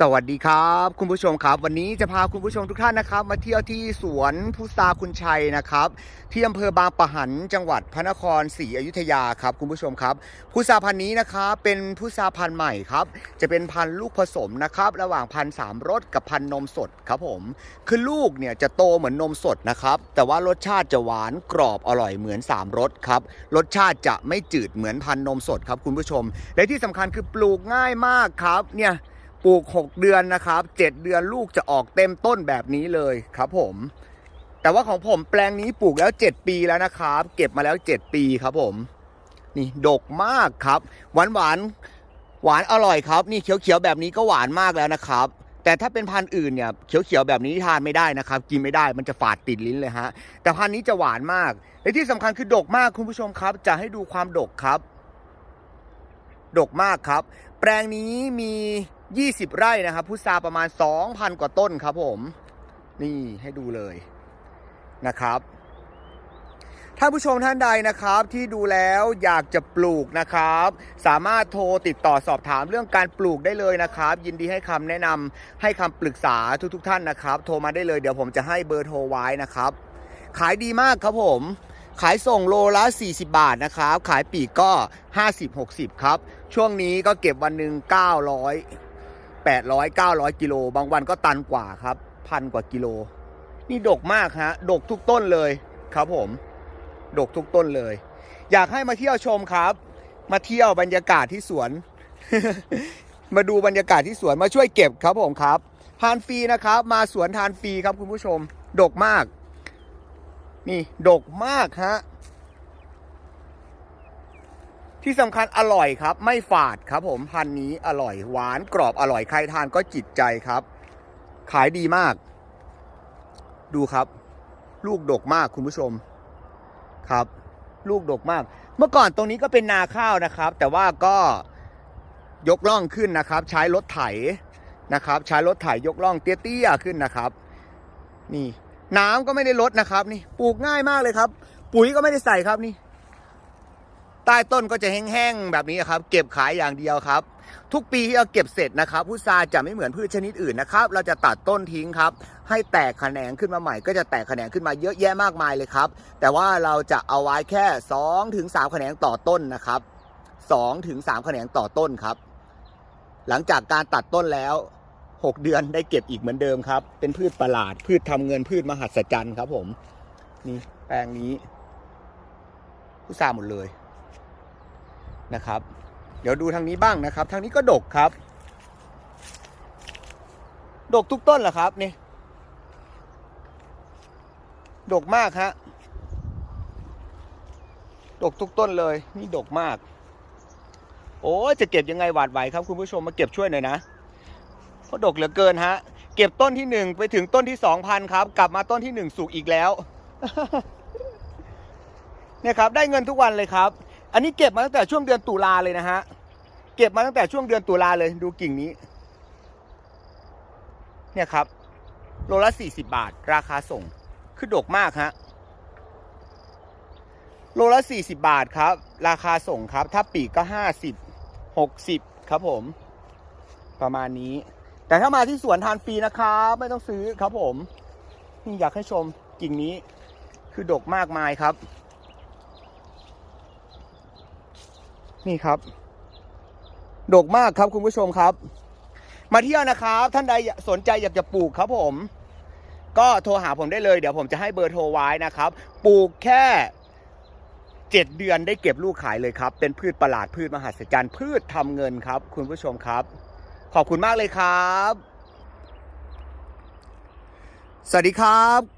สวัสดีครับ คุณผู้ชมครับ วันนี้จะพาคุณผู้ชมทุกท่านนะครับ มาเที่ยวที่สวนพุทราคุณชัยนะครับ ที่อำเภอบางปะหันจังหวัดพระนครศรีอยุธยาครับ คุณผู้ชมครับพุทราพันธุ์นี้นะครับเป็นพุทราพันธุ์ใหม่ครับ จะเป็นพันธุ์ลูกผสมนะครับ ระหว่างพันธุ์สามรสกับพันธุ์นมสดครับผม คือลูกเนี่ยจะโตเหมือนนมสดนะครับ แต่ว่ารสชาติจะหวานกรอบอร่อยเหมือน3รสครับรสชาติจะไม่จืดเหมือนพันธุ์นมสดครับคุณผู้ชม และที่สำคัญคือปลูกง่ายมากครับเนี่ย ปลูก 6 เดือนนะครับ 7 เดือนลูกจะออกเต็มต้นแบบนี้เลยครับผม แต่ว่าของผมแปลงนี้ปลูกแล้ว 7 ปีแล้วนะครับ เก็บมาแล้ว 7 ปีครับผม นี่ดกมากครับ หวานหวานหวานอร่อยครับ นี่เขียวๆแบบนี้ก็หวานมากแล้วนะครับ แต่ถ้าเป็นพันธุ์อื่นเนี่ยเขียวๆแบบนี้ทานไม่ได้นะครับ กินไม่ได้มันจะฝาดติดลิ้นเลยฮะ แต่พันธุ์นี้จะหวานมาก และที่สำคัญคือดกมากคุณผู้ชมครับ จะให้ดูความดกครับ ดกมากครับ แปลงนี้มี 20 ไร่นะครับพุทราประมาณ 2,000 กว่าต้นครับผมนี่ให้ดูเลยนะครับถ้านผู้ชมท่านใดนะครับที่ดูแล้วอยากจะปลูกนะครับ สามารถโทรติดต่อสอบถามเรื่องการปลูกได้เลยนะครับ ยินดีให้คำแนะนำให้คำปรึกษาทุกทท่านนะครับ โทรมาได้เลยเดี๋ยวผมจะให้เบอร์โทรไว้นะครับ ขายดีมากครับผม ขายส่งโลละ 40 บาทนะครับ ขายปีกก็ 50-60 ครับ ช่วงนี้ก็เก็บวันหนึ่ง900 800 900 กิโล บางวันก็ตันกว่าครับพันกว่ากิโล นี่ดกมากฮะ ดกทุกต้นเลยครับผม ดกทุกต้นเลย อยากให้มาเที่ยวชมครับ มาเที่ยวบรรยากาศที่สวน มาดูบรรยากาศที่สวนมาช่วยเก็บครับผมครับ ทานฟรีนะครับ มาสวนทานฟรีครับคุณผู้ชม ดกมาก นี่ ดกมากฮะ ที่สำคัญอร่อยครับ ไม่ฝาดครับผมพันนี้อร่อยหวานกรอบอร่อยใครทานก็จิตใจครับ ขายดีมาก ดูครับ ลูกดกมากคุณผู้ชมครับ ลูกดกมาก เมื่อก่อนตรงนี้ก็เป็นนาข้าวนะครับ แต่ว่าก็ยกล่องขึ้นนะครับ ใช้รถไถนะครับ ใช้รถไถยกล่องเตี้ยๆขึ้นนะครับ นี่ น้ำก็ไม่ได้ลดนะครับ นี่ปลูกง่ายมากเลยครับ ปุ๋ยก็ไม่ได้ใส่ครับนี่ ใต้ต้นก็จะแห้งๆแบบนี้ครับ เก็บขายอย่างเดียวครับ ทุกปีที่เราเก็บเสร็จนะครับพุทราจะไม่เหมือนพืชชนิดอื่นนะครับ เราจะตัดต้นทิ้งครับ ให้แตกแขนงขึ้นมาใหม่ ก็จะแตกแขนงขึ้นมาเยอะแยะมากมายเลยครับ แต่ว่าเราจะเอาไว้แค่2ถึง3แขนงต่อต้นนะครับ2ถึง3แขนงต่อต้นครับ หลังจากการตัดต้นแล้ว 6 เดือนได้เก็บอีกเหมือนเดิมครับ เป็นพืชประหลาด พืชทำเงินพืชมหัศจรรย์ครับผม นี่แปลงนี้พุทราหมดเลย นะครับ เดี๋ยวดูทางนี้บ้างนะครับ ทางนี้ก็ดกครับ ดกทุกต้นเหรอครับนี่ดกมากฮะดกทุกต้นเลยนี่ดกมาก โอ้จะเก็บยังไงหวาดไหวครับคุณผู้ชมมาเก็บช่วยหน่อยนะเพราะดกเหลือเกินฮะ เก็บต้นที่หนึ่งไปถึงต้นที่สองพันครับ กลับมาต้นที่หนึ่งสุกอีกแล้วเนี่ยครับ ได้เงินทุกวันเลยครับ อันนี้เก็บมาตั้งแต่ช่วงเดือนตุลาเลยนะฮะ เก็บมาตั้งแต่ช่วงเดือนตุลาเลยดูกิ่งนี้ เนี่ยครับ โลละสี่สิบาท ราคาส่ง คือดกมากฮะ โลละสี่สิบาทครับ ราคาส่งครับ ถ้าปีกก็ห้าสิบหกสิบครับผม ประมาณนี้ แต่ถ้ามาที่สวนทานฟรีนะครับ ไม่ต้องซื้อครับผม นี่อยากให้ชมกิ่งนี้ คือดกมากมายครับ นี่ครับ ดกมากครับคุณผู้ชมครับ มาเที่ยวนะครับ ท่านใดสนใจอยากจะปลูกครับผม ก็โทรหาผมได้เลย เดี๋ยวผมจะให้เบอร์โทรไว้นะครับ ปลูกแค่เจ็ดเดือนได้เก็บลูกขายเลยครับ เป็นพืชประหลาดพืชมหัศจรรย์พืชทำเงินครับ คุณผู้ชมครับ ขอบคุณมากเลยครับ สวัสดีครับ